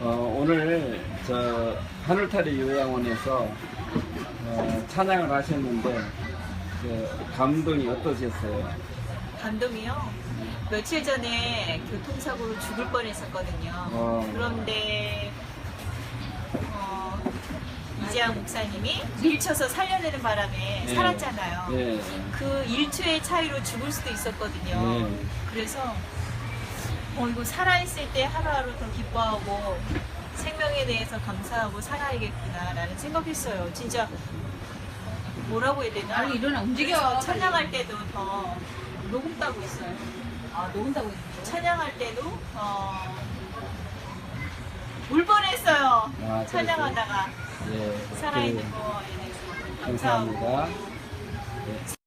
어, 오늘 저 하늘타리 요양원에서 어, 찬양을 하셨는데 그 감동이 어떠셨어요? 감동이요. 며칠 전에 교통사고로 죽을 뻔했었거든요. 어. 그런데 어, 이재학 목사님이 밀쳐서 살려내는 바람에 네. 살았잖아요. 예. 그 일초의 차이로 죽을 수도 있었거든요. 네. 그래서 어, 이거 살아있을 때 하루하루 더 기뻐하고 생명에 대해서 감사하고 살아야겠구나라는 생각했어요. 진짜 뭐라고 해야 되나? 아니, 일어나, 움직여. 찬양할 때도 더 녹음 따고 있어요. 아, 녹음다고 했는데. 찬양할 때도 어, 울 뻔했어요. 아, 찬양하다가 예. 살아있는. 거에 대해서 감사합니다. 감사하고 예.